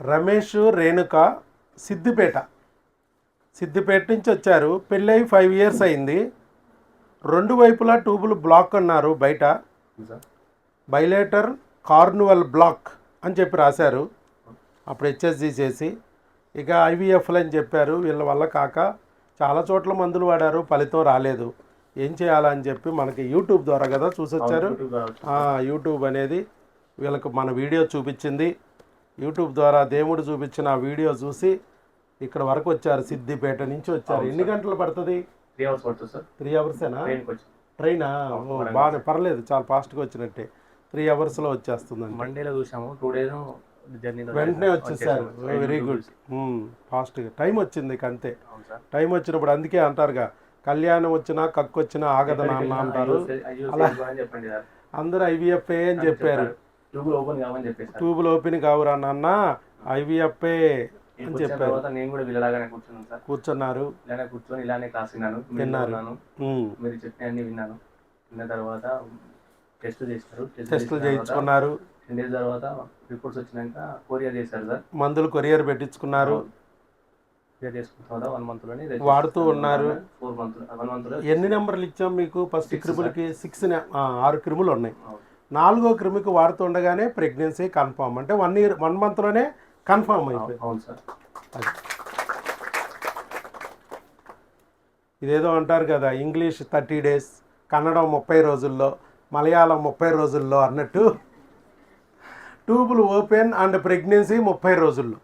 రమేష్ రేణుక సిద్దిపేట. సిద్దిపేట నుంచి వచ్చారు. పెళ్ళై ఫైవ్ ఇయర్స్ అయింది. రెండు వైపులా ట్యూబులు బ్లాక్ అన్నారు బయట. బైలేటర్ కార్నువల్ బ్లాక్ అని చెప్పి రాశారు. అప్పుడు హెచ్ఎస్జి చేసి ఇక ఐవీఎఫ్లు అని చెప్పారు. వీళ్ళ వల్ల కాక చాలా చోట్ల మందులు వాడారు. ఫలితం రాలేదు. ఏం చేయాలని చెప్పి మనకి యూట్యూబ్ ద్వారా కదా చూసొచ్చారు. యూట్యూబ్ అనేది వీళ్ళకు మన వీడియో చూపించింది. యూట్యూబ్ ద్వారా దేవుడు చూపించిన వీడియో చూసి ఇక్కడ వరకు వచ్చారు సిద్దిపేట నుంచి వచ్చారు. ఎన్ని గంటలు పడుతుంది? త్రీ అవర్స్ పడుతుంది సార్. త్రీ అవర్సేనా ట్రైనా? బాగానే పర్లేదు చాలా ఫాస్ట్గా వచ్చినట్టే. త్రీ అవర్స్లో వచ్చేస్తుందండి. మండేలో చూసాము టూ డేస్ వెంటనే వచ్చేసారు. వెరీ గుడ్ ఫాస్ట్గా. టైం వచ్చింది అంతే. టైం వచ్చినప్పుడు అందుకే అంటారుగా కళ్యాణం వచ్చినా కక్కు వచ్చినా ఆగదు నాన్న అంటారు. సార్. అందరూ ఐవీఎఫ్ఏ అని చెప్పారు. ట్యూబ్ ఓపెన్ కావని చెప్పేసి ట్యూబులు ఓపెన్ కావురా నాన్న ఐవీఎఫ్ఏ అని చెప్పారు. తర్వాత నేను కూడా వీళ్ళలాగానే కూర్చున్నాను సార్. కూర్చున్నారు. ఇలానే కూర్చొని ఇలానే క్లాస్ విన్నాను. విన్నాను. మీరు చెప్పిన అన్ని విన్నాను. విన్న తర్వాత టెస్ట్ టెస్ట్ టెస్టులు చేయించుకున్నారు. టెన్ డేస్ తర్వాత రిపోర్ట్స్ వచ్చినాక కొరియర్ చేశారు సార్. మందులు కొరియర్ పెట్టించుకున్నారు. వాడుతూ ఉన్నారు. ఫోర్ మంత్ వన్ మంత్లో ఎన్ని నెంబర్లు ఇచ్చాం మీకు? ఫస్ట్ క్రిములకి సిక్స్ ఆరు క్రిములు ఉన్నాయి. నాలుగో క్రిమికి వాడుతుండగానే ప్రెగ్నెన్సీ కన్ఫామ్. అంటే వన్ ఇయర్ వన్ మంత్లోనే కన్ఫామ్ అయిపోయింది. అవును సార్. అది. ఇదేదో అంటారు కదా ఇంగ్లీష్ థర్టీ డేస్ కన్నడం ముప్పై రోజుల్లో మలయాళం ముప్పై రోజుల్లో అన్నట్టు. ట్యూబుల్ ఓపెన్ అండ్ ప్రెగ్నెన్సీ ముప్పై రోజుల్లో.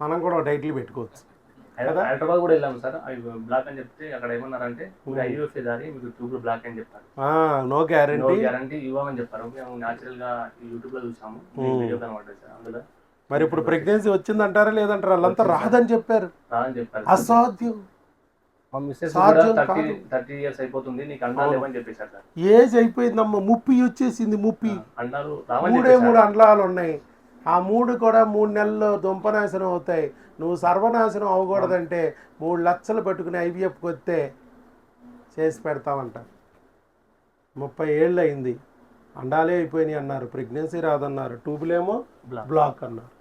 మనం కూడా టైటిల్ పెట్టుకోవచ్చు. హైదరాబాద్ కూడా వెళ్ళాము సార్. అవి బ్లాక్ అని చెప్తే అక్కడ ఏమన్నారంటే మీరు ఐయూఎఫ్ఏ దారి మీకు ట్యూబ్ బ్లాక్ అని చెప్పారు నో నో గ్యారంటీ గ్యారంటీ ఇవ్వమని చెప్పారు. మేము న్యాచురల్గా యూట్యూబ్లో చూసాము. వీడియో కనబడ్డది సార్ అందులో. మరి ఇప్పుడు ప్రెగ్నెన్సీ వచ్చిందంటారా లేదంటారా? వాళ్ళంతా రాదని చెప్పారు. రాదని చెప్పారు అసాధ్యం. మా మిస్సెస్ థర్టీ ఇయర్స్ అయిపోతుంది. నీకు అండాలు లేవని చెప్పేశారు సార్. ఏజ్ అయిపోయిందమ్మ. ముప్పి వచ్చేసింది ముప్పి. అండాలు మూడే మూడు అండాలు ఉన్నాయి ఆ మూడు కూడా మూడు నెలల్లో దుంపనాశనం అవుతాయి. నువ్వు సర్వనాశనం అవ్వకూడదంటే మూడు లక్షలు పెట్టుకుని ఐవీఎఫ్కి వస్తే చేసి పెడతామంట ముప్పై ఏళ్ళు అయింది. అండాలే అయిపోయినాయి అన్నారు. ప్రెగ్నెన్సీ రాదన్నారు. ట్యూబులేమో. బ్లాక్ అన్నారు.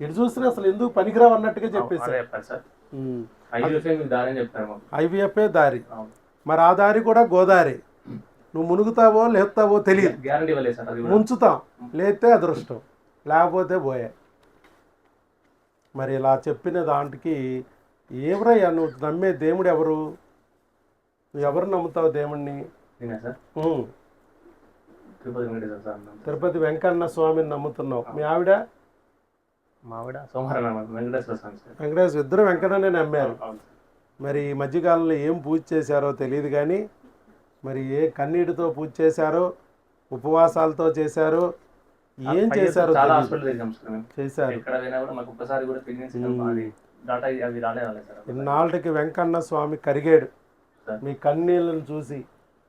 ఇటు చూస్తే అసలు ఎందుకు పనికిరావు అన్నట్టుగా చెప్పేసి మీకు. దారి. ఐవీఎఫ్ఏ. మరి ఆ దారి కూడా గోదారి. నువ్వు మునుగుతావో లేస్తావో తెలియదు. ముంచుతాం. లేతే అదృష్టం. లేకపోతే పోయే. మరి ఇలా చెప్పిన దాంట్కి ఏమరయ్యా? నువ్వు నమ్మే దేవుడు ఎవరు? నువ్వు ఎవరు నమ్ముతావు దేవుణ్ణి? తిరుపతి వెంకన్న స్వామిని నమ్ముతున్నావు. మీ ఆవిడ? వెంకటేశ్వర ఇద్దరు వెంకన్ననే నమ్మారు. మరి ఈ మధ్యకాలంలో ఏం పూజ చేశారో తెలియదు కానీ మరి ఏ కన్నీటితో పూజ చేశారో ఉపవాసాలతో చేశారో ఏం చేశారో చాలా. హాస్పిటల్ తిరిగాం చేశారు. ఎక్కడ పోయినా కూడా మాకు ఒక్కసారి కూడా ప్రెగ్నెన్సీ డాటా అవి రాలే రాలేదు సార్. ఇన్నాళ్ళకి వెంకన్న స్వామి కరిగాడు. మీ కన్నీళ్ళను చూసి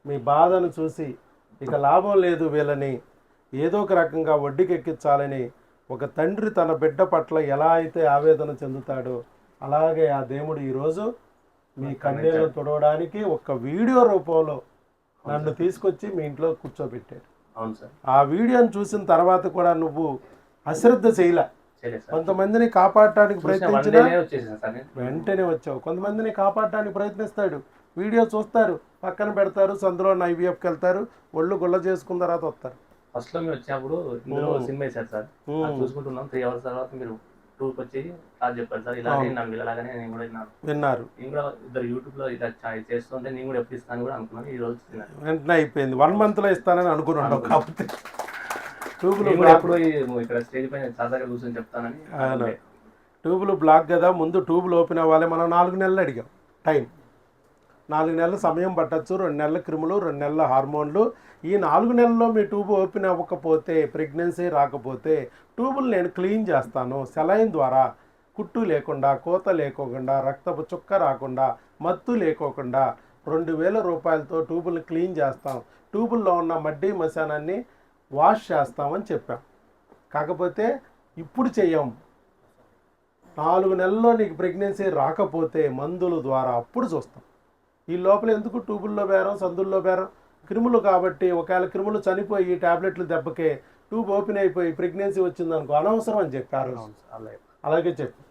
మీ బాధను చూసి ఇక లాభం లేదు వీళ్ళని. ఏదో ఒక రకంగా వడ్డీకి ఎక్కించాలని ఒక తండ్రి తన బిడ్డ పట్ల ఎలా అయితే ఆవేదన చెందుతాడో అలాగే ఆ దేవుడు ఈరోజు మీ కన్నీళ్ళను తుడవడానికి ఒక వీడియో రూపంలో నన్ను తీసుకొచ్చి మీ ఇంట్లో కూర్చోబెట్టాడు. ఆ వీడియోని చూసిన తర్వాత కూడా నువ్వు అశ్రద్ధ చేయలే. కొంతమందిని కాపాడటానికి ప్రయత్నించినా. వెంటనే వచ్చావు. కొంతమందిని కాపాడటానికి ప్రయత్నిస్తాడు. వీడియో చూస్తారు. పక్కన పెడతారు. సందులో ఐవీఎఫ్కి వెళ్తారు. ఒళ్ళు గుల్ల చేసుకున్న తర్వాత వస్తారు. ఫస్ట్లో మీరు వచ్చినప్పుడు సినిమా వేశారు సార్. చూసుకుంటున్నాం. త్రీ అవర్స్ తర్వాత మీరు టూర్కి వచ్చి అది చెప్పారు సార్. ఇలాగే నాకు ఇలాగనే నేను కూడా విన్నాను. విన్నారు. నేను కూడా ఇద్దరు యూట్యూబ్లో ఇలా చేస్తుంటే నేను కూడా ఎప్పుడు ఇస్తాను కూడా అనుకున్నాను. ఈ రోజు. వెంటనే అయిపోయింది. వన్ మంత్లో ఇస్తానని అనుకున్నాడు కాకపోతే. ట్యూబులు ఎప్పుడు ఇక్కడ స్టేజ్ పైన సాదాగా కూర్చొని చెప్తానని. ట్యూబులు బ్లాక్ కదా ముందు ట్యూబులు ఓపెన్ అవ్వాలి. మనం నాలుగు నెలలు అడిగాం. టైం. నాలుగు నెలల సమయం పట్టచ్చు రెండు నెలల క్రిములు రెండు నెలల హార్మోన్లు. ఈ నాలుగు నెలల్లో మీ ట్యూబ్ ఓపెన్ అవ్వకపోతే ప్రెగ్నెన్సీ రాకపోతే ట్యూబులు నేను క్లీన్ చేస్తాను. సెలైన్ ద్వారా కుట్టు లేకుండా కోత లేకోకుండా రక్తపు చుక్క రాకుండా మత్తు లేకోకుండా రెండు వేల రూపాయలతో ట్యూబులు క్లీన్ చేస్తాం. ట్యూబుల్లో ఉన్న మడ్డీ మశానాన్ని వాష్ చేస్తామని చెప్పాం. కాకపోతే ఇప్పుడు చెయ్యం. నాలుగు నెలల్లో నీకు ప్రెగ్నెన్సీ రాకపోతే మందుల ద్వారా అప్పుడు చూస్తాం. ఈ లోపల ఎందుకు ట్యూబుల్లో బేరం సందుల్లో బేరం? క్రిములు కాబట్టి ఒకవేళ క్రిములు చనిపోయి టాబ్లెట్లు దెబ్బకే ట్యూబ్ ఓపెన్ అయిపోయి ప్రెగ్నెన్సీ వచ్చింది అనుకో అనవసరం అని చెప్పి ఆ రోజు అవును సార్ అలాగే. చెప్పు.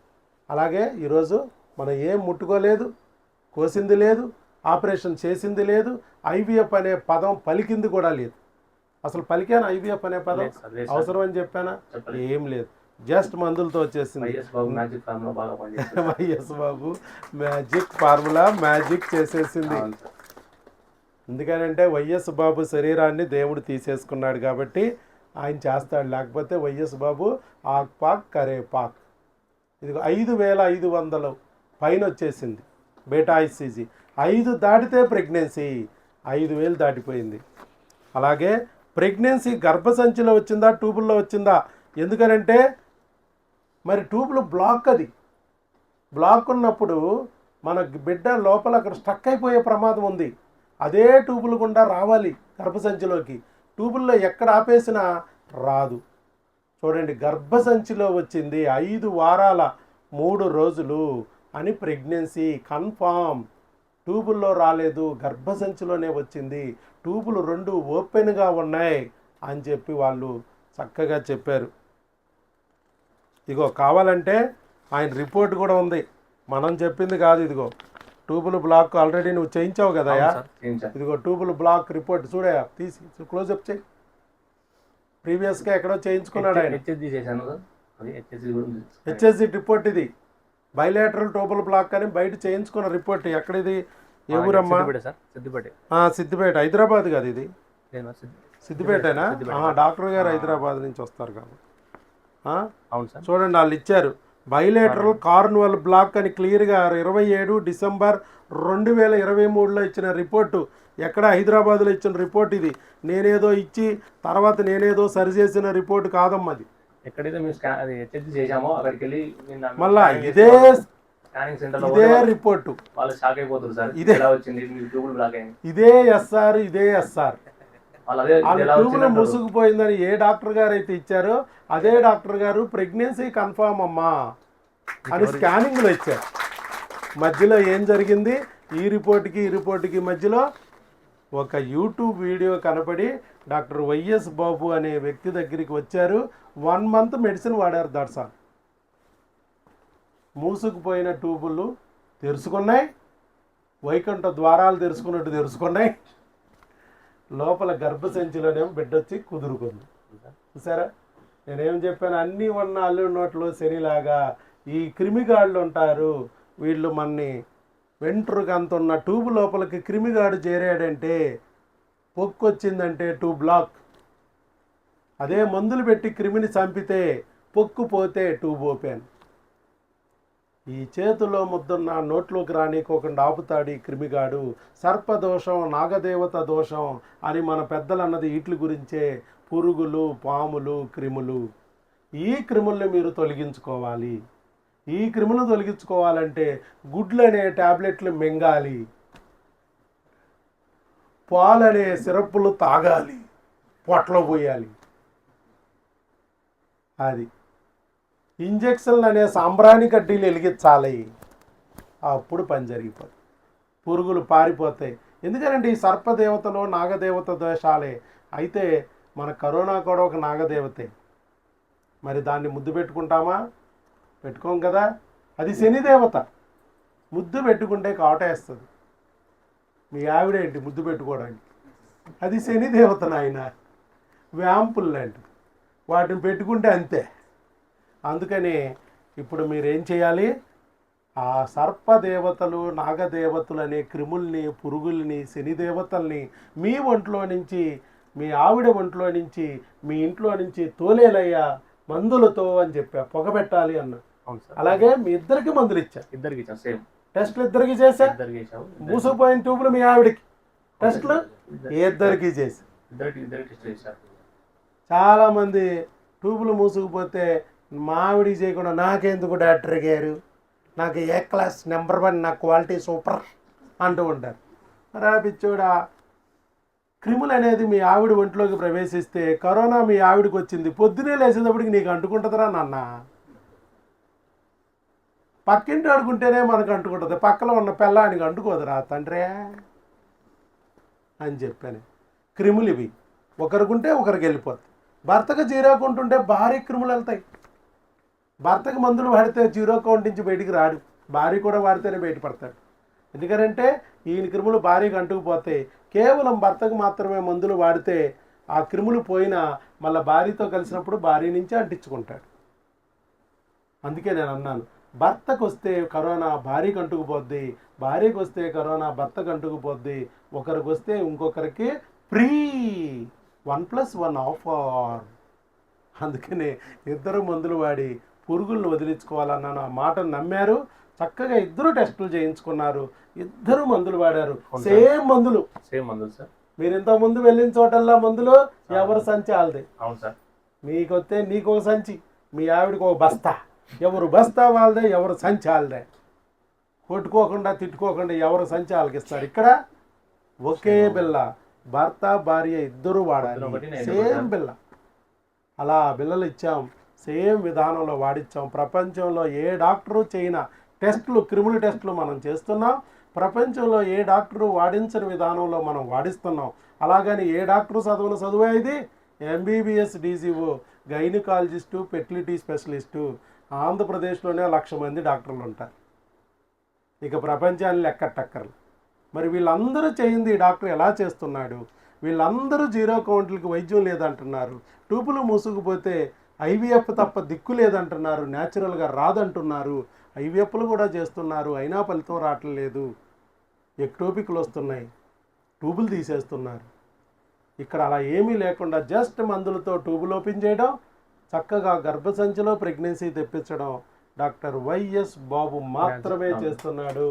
అలాగే ఈరోజు మనం ఏం ముట్టుకోలేదు కోసింది లేదు ఆపరేషన్ చేసింది లేదు ఐవీఎఫ్ అనే పదం పలికింది కూడా లేదు. అసలు పలికాను ఐవీఎఫ్ అనే పదం. అవసరం అని చెప్పానా. ఏం లేదు. జస్ట్ మందులతో వచ్చేసింది. YS Babu magic formula magic చేసేసింది. ఎందుకనంటే వైఎస్ బాబు శరీరాన్ని దేవుడు తీసేసుకున్నాడు కాబట్టి ఆయన చేస్తాడు. లేకపోతే వైఎస్ బాబు ఆక్ పాక్ కరే పాక్. ఇది ఐదు వేల ఐదు వందలు పైన వచ్చేసింది. Beta hCG. ఐదు దాటితే ప్రెగ్నెన్సీ. ఐదు వేలు దాటిపోయింది. అలాగే ప్రెగ్నెన్సీ గర్భసంచిలో వచ్చిందా ట్యూబుల్లో వచ్చిందా? ఎందుకనంటే మరి ట్యూబ్లు బ్లాక్ అది. బ్లాక్ ఉన్నప్పుడు మన బిడ్డ లోపల అక్కడ స్టక్ అయిపోయే ప్రమాదం ఉంది. అదే ట్యూబులు గుండా రావాలి గర్భసంచిలోకి. ట్యూబుల్లో ఎక్కడ ఆపేసినా రాదు. చూడండి గర్భసంచిలో వచ్చింది ఐదు వారాల మూడు రోజులు అని ప్రెగ్నెన్సీ కన్ఫామ్. ట్యూబుల్లో రాలేదు గర్భసంచిలోనే వచ్చింది. ట్యూబులు రెండు ఓపెన్గా ఉన్నాయి అని చెప్పి వాళ్ళు చక్కగా చెప్పారు. ఇదిగో కావాలంటే ఆయన రిపోర్ట్ కూడా ఉంది. మనం చెప్పింది కాదు ఇదిగో. ట్యూబుల్ బ్లాక్ ఆల్రెడీ నువ్వు చేయించావు కదయా చేయించాను. ఇదిగో ట్యూబుల్ బ్లాక్ రిపోర్ట్ చూడయా తీసి క్లోజప్ చేయి. ప్రీవియస్గా ఎక్కడో చేయించుకున్నాడు ఆయన. హెచ్ఎస్జి రిపోర్ట్ ఇది. బయలేటరల్ ట్యూబుల్ బ్లాక్ అని బయట చేయించుకున్న రిపోర్ట్. ఎక్కడిది ఏ ఊరమ్మా? సిద్దిపేట సిద్దిపేట. హైదరాబాద్ కదా ఇది. సిద్దిపేటేనా? డాక్టర్ గారు హైదరాబాద్ నుంచి వస్తారు కాబట్టి? అవును సార్. చూడండి వాళ్ళు ఇచ్చారు. బయలేటరల్ కార్నువల్ బ్లాక్ అని క్లియర్గా ఇరవై ఏడు డిసెంబర్ రెండు వేల ఇరవై మూడులో ఇచ్చిన రిపోర్టు ఎక్కడ? హైదరాబాద్లో ఇచ్చిన రిపోర్ట్ ఇది. నేనేదో ఇచ్చి తర్వాత నేనేదో సరిచేసిన రిపోర్ట్ కాదమ్మా అది. ఎక్కడైతే మేము అక్కడికి వెళ్ళి మళ్ళా ఇదే ఇదే రిపోర్టు వాళ్ళు షాక్ సార్. వచ్చింది? ఇదే ఎస్ఆర్ ఇదే ఎస్ఆర్ వాళ్ళు అదే వాళ్ళ ఎలా ట్యూబ్లో వచ్చింది ముసుగుపోయిందని ఏ డాక్టర్ గారు అయితే ఇచ్చారో అదే డాక్టర్ గారు ప్రెగ్నెన్సీ కన్ఫామ్ అమ్మా అని స్కానింగ్లో ఇచ్చారు. మధ్యలో ఏం జరిగింది? ఈ రిపోర్ట్కి ఈ రిపోర్ట్కి మధ్యలో ఒక యూట్యూబ్ వీడియో కనపడి డాక్టర్ వైఎస్ బాబు అనే వ్యక్తి దగ్గరికి వచ్చారు. వన్ మంత్ మెడిసిన్ వాడారు దట్సాల్ మూసుకుపోయిన ట్యూబులు తెరుచుకున్నాయి. వైకుంఠ ద్వారాలు తెరుచుకున్నట్టు తెరుచుకున్నాయి. లోపల గర్భసంచిలోనేమో బిడ్డ వచ్చి కుదురుకుంది. చూసారా? నేనేం చెప్పాను? అన్నీ ఉన్న అల్లు నోట్లో శనిలాగా ఈ క్రిమిగాళ్ళు ఉంటారు. వీళ్ళు మన్ని వెంట్రుక ఉన్న ట్యూబ్ లోపలికి క్రిమిగాడు చేరాడంటే పొక్కు వచ్చిందంటే టూ బ్లాక్ అదే మందులు పెట్టి క్రిమిని చంపితే పొక్కు పోతే ట్యూబ్ ఓపెన్. ఈ చేతిలో ముద్దున్న నోట్లోకి రానికోకుండా ఆపుతాడు ఈ క్రిమిగాడు. సర్పదోషం నాగదేవత దోషం అని మన పెద్దలు అన్నది వీటి గురించే పురుగులు పాములు క్రిములు. ఈ క్రిముల్ని మీరు తొలగించుకోవాలి. ఈ క్రిములు తొలగించుకోవాలంటే గుడ్లు అనే టాబ్లెట్లు మింగాలి. పాలనే సిరప్పులు తాగాలి. పొట్లో పోయాలి. అది. ఇంజక్షన్లు అనే సాంబ్రాణి కడ్డీలు వెలిగించాలి. అప్పుడు పని జరిగిపోతుంది పురుగులు పారిపోతాయి. ఎందుకంటే ఈ సర్పదేవతలో నాగదేవత దోషాలే. అయితే మన కరోనా కూడా ఒక నాగదేవతే. మరి దాన్ని ముద్దు పెట్టుకుంటామా? పెట్టుకోం కదా. అది శనిదేవత. ముద్దు పెట్టుకుంటే కాటేస్తుంది మీ ఆవిడేంటి ముద్దు పెట్టుకోవడానికి? అది శనిదేవత నాయన. వ్యాంపుల్ లాంటిది వాటిని పెట్టుకుంటే అంతే. అందుకని ఇప్పుడు మీరేం చేయాలి? ఆ సర్పదేవతలు నాగదేవతలు అనే క్రిముల్ని పురుగుల్ని శనిదేవతల్ని మీ ఒంట్లో నుంచి మీ ఆవిడ ఒంట్లో నుంచి మీ ఇంట్లో నుంచి తోలేలయ్యా మందులతో అని చెప్పా పొగబెట్టాలి అన్న. అలాగే మీ ఇద్దరికి మందులు ఇచ్చా. ఇద్దరికి ఇచ్చాం సేమ్. టెస్ట్లు ఇద్దరికి ఇచ్చాము మూసుకుపోయిన ట్యూబ్లు మీ ఆవిడకి. టెస్ట్లు ఇద్దరికి చేసి చేశారు. చాలామంది ట్యూబులు మూసుకుపోతే మావిడి చేయకుండా నాకెందుకు డాక్టర్ గారు? నాకు ఏ క్లాస్ నెంబర్ వన్ నా క్వాలిటీ సూపర్ అంటూ ఉంటారు. రా క్రిములు అనేది మీ ఆవిడ ఒంట్లోకి ప్రవేశిస్తే కరోనా మీ ఆవిడకి వచ్చింది. పొద్దునే లేచేటప్పటికి నీకు అంటుకుంటుందిరా నాన్న? పక్కింటి ఆడుకుంటేనే మనకు అంటుకుంటుంది. పక్కలో ఉన్న పిల్లానికి అంటుకోదురా తండ్రే అని చెప్పాను. క్రిములు ఇవి. ఒకరికుంటే ఒకరికి వెళ్ళిపోతుంది భర్తకు జీరాకుంటుంటే భారీ క్రిములు వెళ్తాయి. భర్తకు మందులు వాడితే జీరో అకౌంట్ నుంచి బయటికి రాడు. భార్య కూడా వాడితేనే బయటపడతాడు. ఎందుకంటే ఈయన క్రిములు భార్యకు అంటుకుపోతాయి కేవలం భర్తకు మాత్రమే మందులు వాడితే ఆ క్రిములు పోయినా మళ్ళీ భార్యతో కలిసినప్పుడు భార్య నుంచి అంటించుకుంటాడు. అందుకే నేను అన్నాను భర్తకు వస్తే కరోనా భార్యకు అంటుకుపోద్ది భార్యకు వస్తే కరోనా భర్తకు అంటుకుపోద్ది ఒకరికి వస్తే ఇంకొకరికి free one plus one offer అందుకనే ఇద్దరు మందులు వాడి పురుగులను వదిలించుకోవాలన్నాను. ఆ మాటను నమ్మారు. చక్కగా ఇద్దరు టెస్టులు చేయించుకున్నారు. ఇద్దరు మందులు వాడారు. సేమ్ మందులు. సేమ్ మందులు సార్. మీరు ఇంత ముందు వెళ్ళిన చోటల్లా మందులు ఎవరు సంచి వాళ్ళది? అవును సార్. మీకు వస్తే నీకు ఒక సంచి మీ ఆవిడకి ఒక బస్తా. ఎవరు బస్తా వాళ్ళదే ఎవరు సంచి వాళ్ళదే. కొట్టుకోకుండా తిట్టుకోకుండా ఎవరు సంచి వాళ్ళకి ఇస్తారు? ఇక్కడ ఒకే బిల్ల భర్త భార్య ఇద్దరు వాడాలి. సేమ్ బిల్ల. అలా బిల్లలు ఇచ్చాం. సేమ్ విధానంలో వాడిచ్చాం. ప్రపంచంలో ఏ డాక్టరు చేయన టెస్టులు క్రిములు టెస్టులు మనం చేస్తున్నాం. ప్రపంచంలో ఏ డాక్టరు వాడించని విధానంలో మనం వాడిస్తున్నాం. అలాగని ఏ డాక్టరు చదువున చదువే ఇది? MBBS DGO gynaecologist fertility specialist. ఆంధ్రప్రదేశ్లోనే లక్ష మంది డాక్టర్లు ఉంటారు ఇక ప్రపంచాన్ని లెక్కట్టక్కర్లు. మరి వీళ్ళందరూ చేయింది ఈ డాక్టర్ ఎలా చేస్తున్నాడు? వీళ్ళందరూ జీరో కౌంట్లకి వైద్యం లేదంటున్నారు. టూపులు మూసుకుపోతే ఐవీఎఫ్ తప్ప దిక్కు లేదంటున్నారు న్యాచురల్గా రాదంటున్నారు. ఐవీఎఫ్లు కూడా చేస్తున్నారు అయినా ఫలితం రావట్లేదు ఎక్టోపిక్లు వస్తున్నాయి ట్యూబులు తీసేస్తున్నారు. ఇక్కడ అలా ఏమీ లేకుండా జస్ట్ మందులతో ట్యూబులు ఓపెన్ చేయడం చక్కగా గర్భసంచిలో ప్రెగ్నెన్సీ తెప్పించడం డాక్టర్ వైఎస్ బాబు మాత్రమే చేస్తున్నాడు.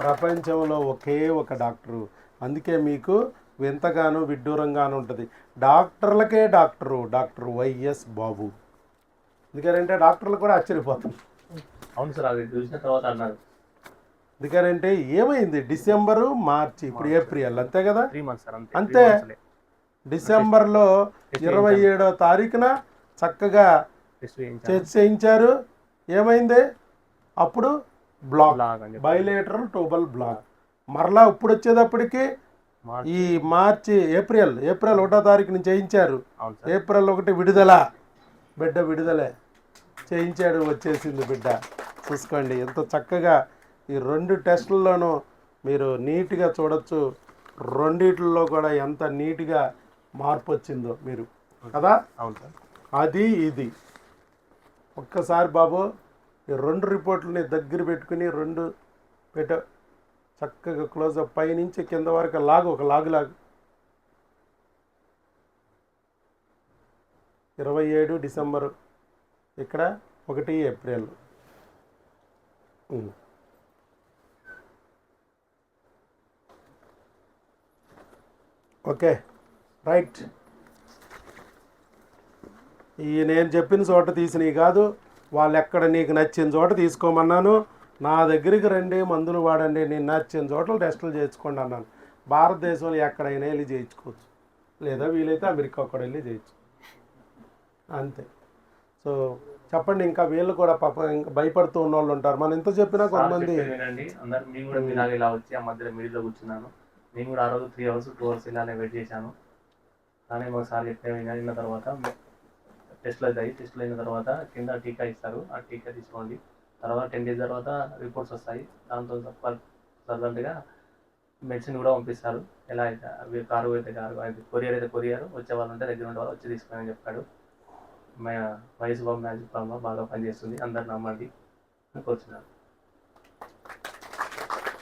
ప్రపంచంలో ఒకే ఒక డాక్టరు. అందుకే మీకు వింతగాను విడ్డూరంగాను ఉంటుంది. డాక్టర్లకే డాక్టరు డాక్టర్ వైఎస్ బాబు. ఎందుకంటే డాక్టర్లు కూడా ఆశ్చర్యపోతాం. అవును సార్ అది చూసిన తర్వాత అన్నారు. ఎందుకంటే ఏమైంది? డిసెంబరు మార్చి ఇప్పుడు ఏప్రిల్ అంతే కదా? అంతే. డిసెంబర్లో ఇరవై ఏడో తారీఖున చక్కగా టెస్ట్ చేయించారు. ఏమైంది? అప్పుడు బ్లాక్. Bilateral టోబల్ black. మరలా ఇప్పుడు వచ్చేటప్పటికి ఈ మార్చి ఏప్రిల్ ఏప్రిల్ ఒకటో తారీఖు నుంచి చేయించారు ఏప్రిల్ ఒకటి విడుదల. బిడ్డ విడుదలే. చేయించాడు వచ్చేసింది బిడ్డ. చూసుకోండి ఎంత చక్కగా ఈ రెండు టెస్టుల్లోనూ మీరు నీట్గా చూడొచ్చు. రెండిట్లో కూడా ఎంత నీట్గా మార్పు వచ్చిందో మీరు. కదా? అవును సార్. అది ఇది. ఒక్కసారి బాబు ఈ రెండు రిపోర్ట్లని దగ్గర పెట్టుకుని రెండు పెట్ట చక్కగా క్లోజప్ పైనుంచి కింద వరకు లాగు ఒక లాగు లాగు. ఇరవై ఏడు డిసెంబరు ఇక్కడ ఒకటి ఏప్రిల్. Okay right. ఈ నేను చెప్పిన చోట తీసినవి కాదు వాళ్ళు ఎక్కడ నీకు నచ్చిన చోట తీసుకోమన్నాను. నా దగ్గరికి రండి మందులు వాడండి నేను నచ్చిన చోట్ల టెస్టులు చేయించుకోండి అన్నాను. భారతదేశంలో ఎక్కడైనా వెళ్ళి చేయించుకోవచ్చు. లేదా వీలైతే అమెరికా కూడా వెళ్ళి చేయొచ్చు అంతే. సో చెప్పండి ఇంకా వీళ్ళు కూడా పాపం ఇంకా భయపడుతూ ఉన్న వాళ్ళు ఉంటారు. మనం ఎంత చెప్పినా కొంతమంది అందరు కూడా మీలాగా ఇలా వచ్చి ఆ మధ్యలో మిడిల్లో కూర్చున్నాను. నేను కూడా ఆ రోజు త్రీ అవర్స్ టూ అవర్స్ ఇలానే వెయిట్ చేశాను. కానీ మాకు సార్ చెప్పిన విన్న తర్వాత టెస్ట్లు అవుతాయి టెస్ట్లు అయిన తర్వాత కింద టీకా ఇస్తారు. ఆ టీకా తీసుకోండి. తర్వాత టెన్ డేస్ తర్వాత రిపోర్ట్స్ వస్తాయి. దాంతో సర్జెంట్గా మెడిసిన్ కూడా పంపిస్తారు. ఎలా అయితే అవి కారు అయితే కారు అది కొరియర్ అయితే కొరియర్ వచ్చే వాళ్ళు ఉంటే దగ్గర ఉండే వాళ్ళు వచ్చి తీసుకుని చెప్పాడు మా వయసు బాబు మ్యాజిక్ బాబు బాగా పనిచేస్తుంది. అందరు నమ్మండి. అని కోరుచున్నాను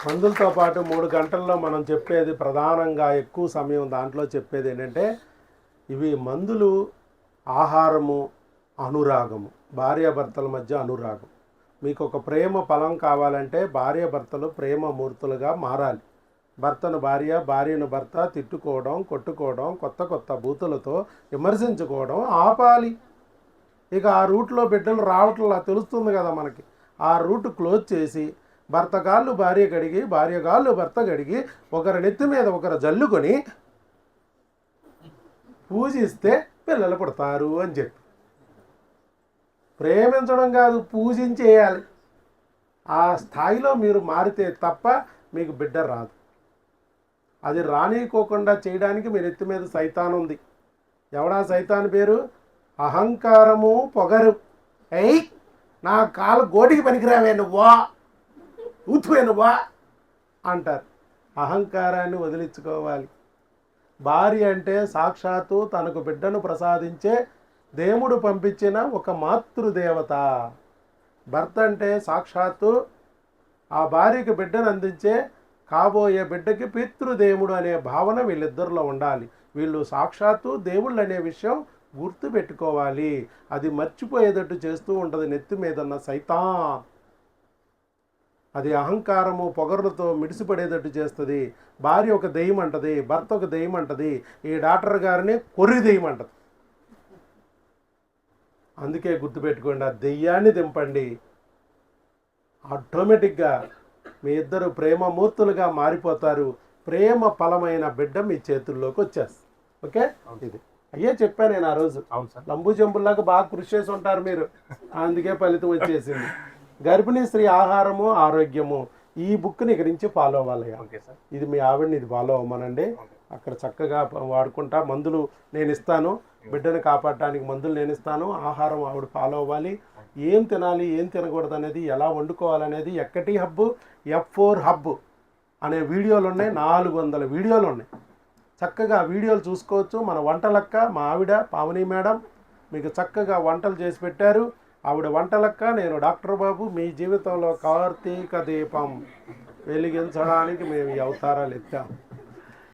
మందులతో పాటు మూడు గంటల్లో మనం చెప్పేది ప్రధానంగా ఎక్కువ సమయం దాంట్లో చెప్పేది ఏంటంటే ఇవి మందులు ఆహారము అనురాగము. భార్యాభర్తల మధ్య అనురాగం. మీకు ఒక ప్రేమ ఫలం కావాలంటే భార్యాభర్తలు ప్రేమ మూర్తులుగా మారాలి. భర్తను భార్య భార్యను భర్త తిట్టుకోవడం కొట్టుకోవడం కొత్త కొత్త బూతులతో విమర్శించుకోవడం ఆపాలి. ఇక ఆ రూట్లో బిడ్డలు రావట్లా తెలుస్తుంది కదా మనకి. ఆ రూట్ క్లోజ్ చేసి భర్త కాళ్ళు భార్య కడిగి భార్య కాళ్ళు భర్త కడిగి ఒకరి నెత్తి మీద ఒకరు జల్లుకొని పూజిస్తే పిల్లలు పుడతారు అని చెప్పి. ప్రేమించడం కాదు పూజించేయాలి. ఆ స్థాయిలో మీరు మారితే తప్ప మీకు బిడ్డ రాదు. అది రానికోకుండా చేయడానికి మీరు నెత్తి మీద సైతాన్ ఉంది. ఎవడా సైతాన్ పేరు? అహంకారము పొగరు. ఎయ్ నా కాలు గోటికి పనికిరావే నువ్వా? ఊతువే నువ్వా? అంటారు. అహంకారాన్ని వదిలించుకోవాలి. భార్య అంటే సాక్షాత్తు తనకు బిడ్డను ప్రసాదించే దేవుడు పంపించిన ఒక మాతృదేవత. భర్త అంటే సాక్షాత్తు ఆ భార్యకి బిడ్డను అందించే కాబోయే బిడ్డకి పితృదేవుడు అనే భావన వీళ్ళిద్దరిలో ఉండాలి. వీళ్ళు సాక్షాత్తు దేవుళ్ళు అనే విషయం గుర్తు పెట్టుకోవాలి అది మర్చిపోయేటట్టు చేస్తూ ఉంటుంది నెత్తి మీదన్న సైతాన్. అది అహంకారము పొగరులతో మిడిసిపడేటట్టు చేస్తుంది. భార్య ఒక దెయ్యం అంటది భర్త ఒక దెయ్యం అంటది ఈ డాక్టర్ గారిని కొర్రి దెయ్యం అంటది అందుకే గుర్తుపెట్టుకోండి ఆ దెయ్యాన్ని దింపండి. ఆటోమేటిక్గా మీ ఇద్దరు ప్రేమమూర్తులుగా మారిపోతారు. ప్రేమ ఫలమైన బిడ్డ మీ చేతుల్లోకి వచ్చేస్తుంది. ఓకే? ఇది. అయ్యే చెప్పాను నేను ఆ రోజు. అవును సార్. లంబు జంబుల్లాగా బాగా కృషి చేసి ఉంటారు మీరు. అందుకే ఫలితం వచ్చేసింది. గర్భిణీ స్త్రీ ఆహారము ఆరోగ్యము ఈ బుక్ని ఇక్కడి నుంచి ఫాలో అవ్వాలి. Okay sir. ఇది మీ ఆవిడని ఇది ఫాలో అవ్వమనండి. అక్కడ చక్కగా వాడుకుంటా మందులు నేను ఇస్తాను బిడ్డను కాపాడటానికి మందులు నేను ఇస్తాను ఆహారం ఆవిడ ఫాలో అవ్వాలి ఏం తినాలి ఏం తినకూడదు అనేది ఎలా వండుకోవాలనేది ఎక్కటి హబ్బు ఎఫ్ ఫోర్ హబ్ అనే వీడియోలు ఉన్నాయి నాలుగు వందల వీడియోలు ఉన్నాయి చక్కగా వీడియోలు చూసుకోవచ్చు. మన వంటలక్క మా ఆవిడ పావని మేడం మీకు చక్కగా వంటలు చేసి పెట్టారు. ఆవిడ వంటలక్క నేను డాక్టర్ బాబు మీ జీవితంలో కార్తీక దీపం వెలిగించడానికి మేము ఈ అవతారాలు ఎత్తాం.